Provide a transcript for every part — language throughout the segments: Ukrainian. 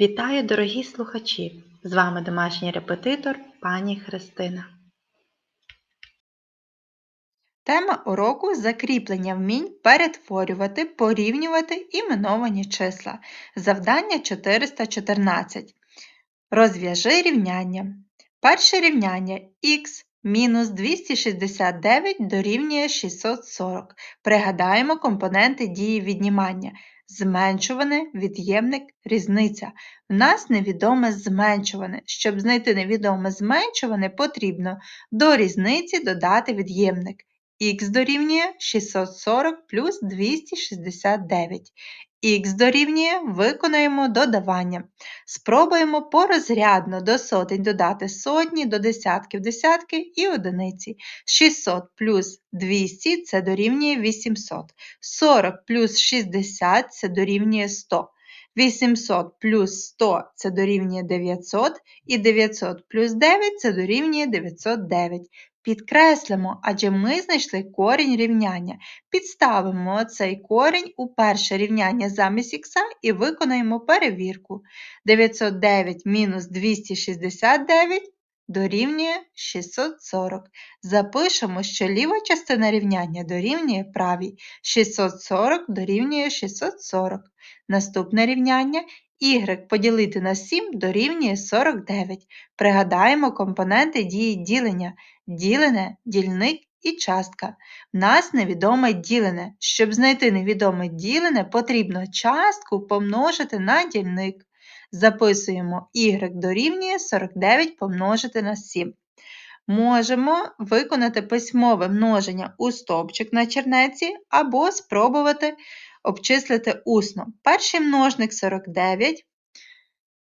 Вітаю, дорогі слухачі! З вами домашній репетитор пані Христина. Тема уроку закріплення вмінь перетворювати, порівнювати іменовані числа. Завдання 414. Розв'яжи рівняння. Перше рівняння х мінус 269 дорівнює 640. Пригадаємо компоненти дії віднімання. Зменшуване, від'ємник, різниця. В нас невідоме зменшуване. Щоб знайти невідоме зменшуване, потрібно до різниці додати від'ємник. Х дорівнює 640 плюс 269. Х дорівнює виконаємо додавання. Спробуємо порозрядно до сотень додати сотні, до десятків десятки і одиниці. 600 плюс 200 це дорівнює 800. 40 плюс 60 це дорівнює 100. 800 плюс 100 це дорівнює 900, і 900 плюс 9 це дорівнює 909. Підкреслимо, адже ми знайшли корінь рівняння. Підставимо цей корінь у перше рівняння замість х і виконаємо перевірку. 909 мінус 269 дорівнює 640. Запишемо, що ліва частина рівняння дорівнює правій. 640 дорівнює 640. Наступне рівняння y поділити на 7 дорівнює 49. Пригадаємо компоненти дії ділення. Ділене, дільник і частка. В нас невідоме ділене. Щоб знайти невідоме ділене, потрібно частку помножити на дільник. Записуємо y дорівнює 49 помножити на 7. Можемо виконати письмове множення у стовпчик на чернеці або спробувати обчислити усно. Перший множник 49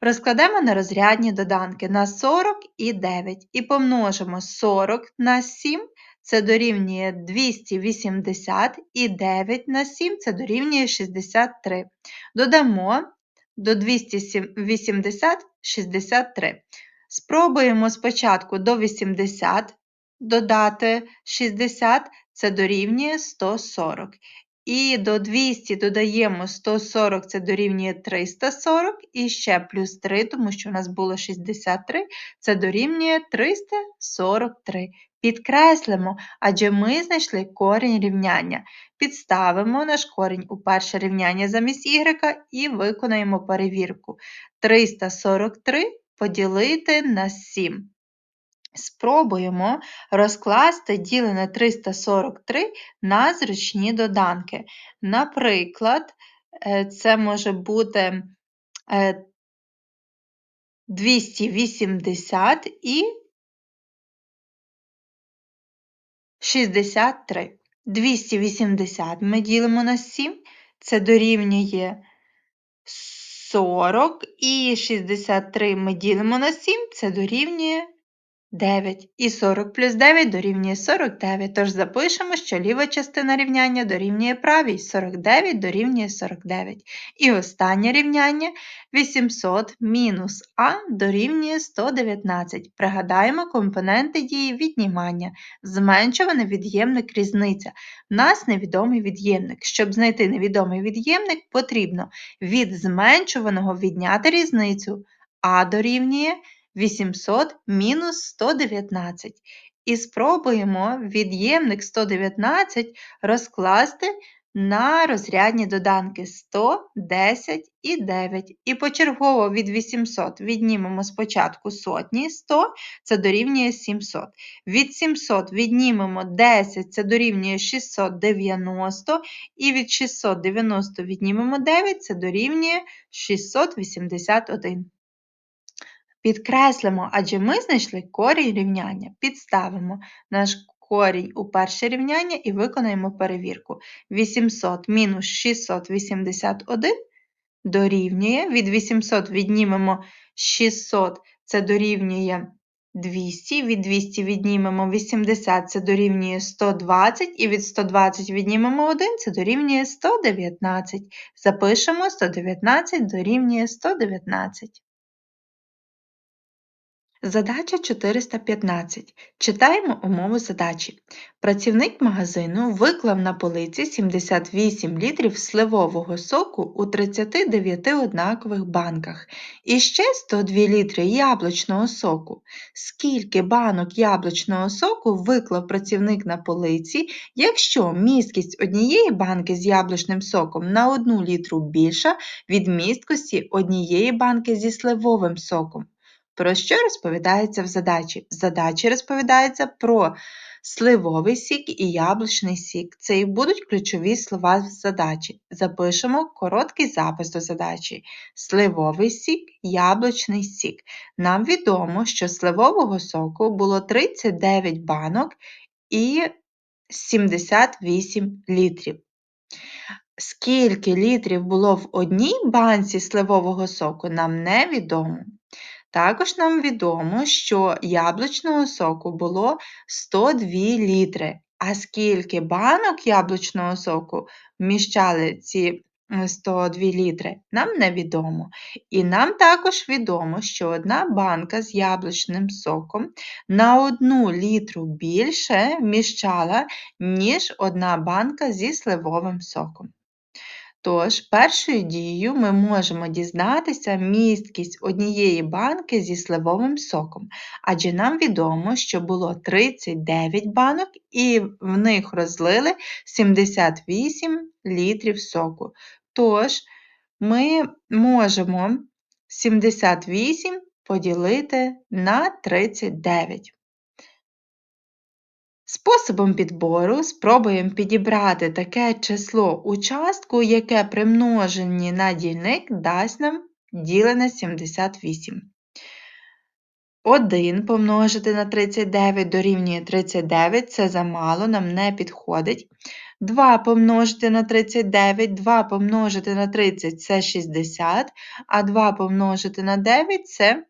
розкладемо на розрядні доданки на 40 і 9 і помножимо 40 на 7, це дорівнює 280 і 9 на 7 це дорівнює 63. Додамо до 280 63. Спробуємо спочатку до 80 додати 60, це дорівнює 140. І до 200 додаємо 140, це дорівнює 340, і ще плюс 3, тому що у нас було 63, це дорівнює 343. Підкреслимо, адже ми знайшли корінь рівняння. Підставимо наш корінь у перше рівняння замість y і виконаємо перевірку. 343 поділити на 7. Спробуємо розкласти ділене 343 на зручні доданки. Наприклад, е, це може бути 280 е, і 63. 280 ми ділимо на 7, це дорівнює 40 і 63 ми ділимо на 7, це дорівнює 9. І 40 плюс 9 дорівнює 49. Тож запишемо, що ліва частина рівняння дорівнює правій, 49 дорівнює 49. І останнє рівняння 800 мінус А дорівнює 119. Пригадаємо компоненти дії віднімання. Зменшуваний від'ємник різниця. В нас невідомий від'ємник. Щоб знайти невідомий від'ємник, потрібно від зменшуваного відняти різницю. А дорівнює 800 мінус 119. І спробуємо від'ємник 119 розкласти на розрядні доданки 100, 10 і 9. І почергово від 800 віднімемо спочатку сотні 100, це дорівнює 700. Від 700 віднімемо 10, це дорівнює 690, і від 690 віднімемо 9, це дорівнює 681. Підкреслимо, адже ми знайшли корінь рівняння. Підставимо наш корінь у перше рівняння і виконаємо перевірку. 800 мінус 681 дорівнює. Від 800 віднімемо 600, це дорівнює 200, від 200 віднімемо 80, це дорівнює 120, і від 120 віднімемо 1, це дорівнює 119. Запишемо 119 дорівнює 119. Задача 415. Читаємо умову задачі. Працівник магазину виклав на полиці 78 літрів сливового соку у 39 однакових банках і ще 102 літри яблучного соку. Скільки банок яблучного соку виклав працівник на полиці, якщо місткість однієї банки з яблучним соком на 1 літру більша від місткості однієї банки зі сливовим соком? Про що розповідається в задачі? В задачі розповідається про сливовий сік і яблучний сік. Це і будуть ключові слова в задачі. Запишемо короткий запис до задачі. Сливовий сік, яблучний сік. Нам відомо, що сливового соку було 39 банок і 78 літрів. Скільки літрів було в одній банці сливового соку, нам невідомо. Також нам відомо, що яблучного соку було 102 літри. А скільки банок яблучного соку вміщали ці 102 літри, нам невідомо. І нам також відомо, що одна банка з яблучним соком на 1 літру більше вміщала, ніж одна банка зі сливовим соком. Тож, першою дією ми можемо дізнатися місткість однієї банки зі сливовим соком, адже нам відомо, що було 39 банок і в них розлили 78 літрів соку. Тож, ми можемо 78 поділити на 39. Способом підбору спробуємо підібрати таке число у частку, яке при множенні на дільник дасть нам ділене 78. 1 помножити на 39 дорівнює 39, це замало, нам не підходить. 2 помножити на 39, 2 помножити на 30 це 60, а 2 помножити на 9 це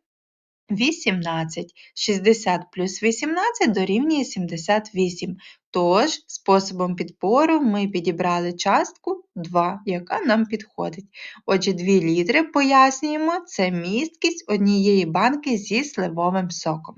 18. 60 плюс 18 дорівнює 78. Тож, способом підбору ми підібрали частку 2, яка нам підходить. Отже, 2 літри пояснюємо, це місткість однієї банки зі сливовим соком.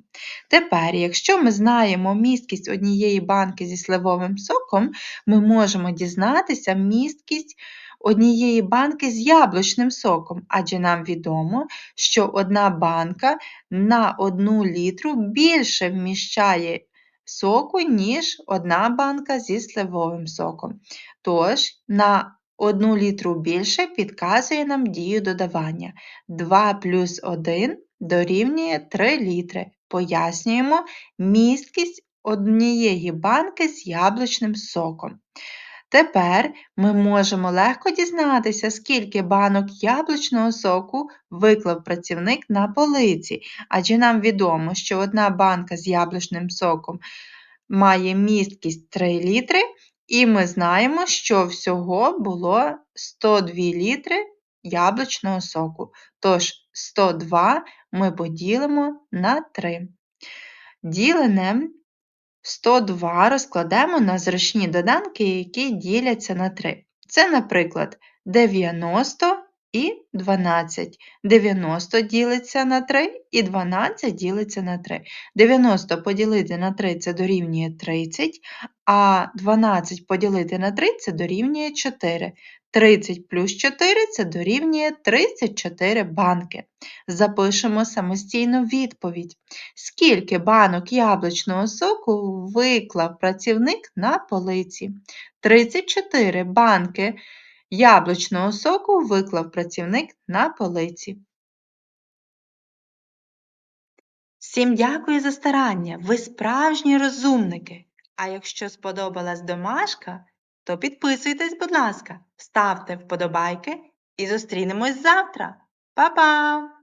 Тепер, якщо ми знаємо місткість однієї банки зі сливовим соком, ми можемо дізнатися місткість однієї банки з яблучним соком, адже нам відомо, що одна банка на 1 літру більше вміщає соку, ніж одна банка зі сливовим соком. Тож, на 1 літру більше підказує нам дію додавання. 2 плюс 1 дорівнює 3 літри. Пояснюємо місткість однієї банки з яблучним соком. Тепер ми можемо легко дізнатися, скільки банок яблучного соку виклав працівник на полиці, адже нам відомо, що одна банка з яблучним соком має місткість 3 літри, і ми знаємо, що всього було 102 літри яблучного соку. Тож 102 ми поділимо на 3. Ділене 102 розкладемо на зручні доданки, які діляться на 3. Це, наприклад, 90 і 12. 90 ділиться на 3 і 12 ділиться на 3. 90 поділити на 3 це дорівнює 30, а 12 поділити на 3 це дорівнює 4. 30 плюс 4 це дорівнює 34 банки. Запишемо самостійну відповідь. Скільки банок яблучного соку виклав працівник на полиці? 34 банки яблучного соку виклав працівник на полиці. Всім дякую за старання! Ви справжні розумники! А якщо сподобалась домашка, то підписуйтесь, будь ласка, ставте вподобайки і зустрінемось завтра. Па-па!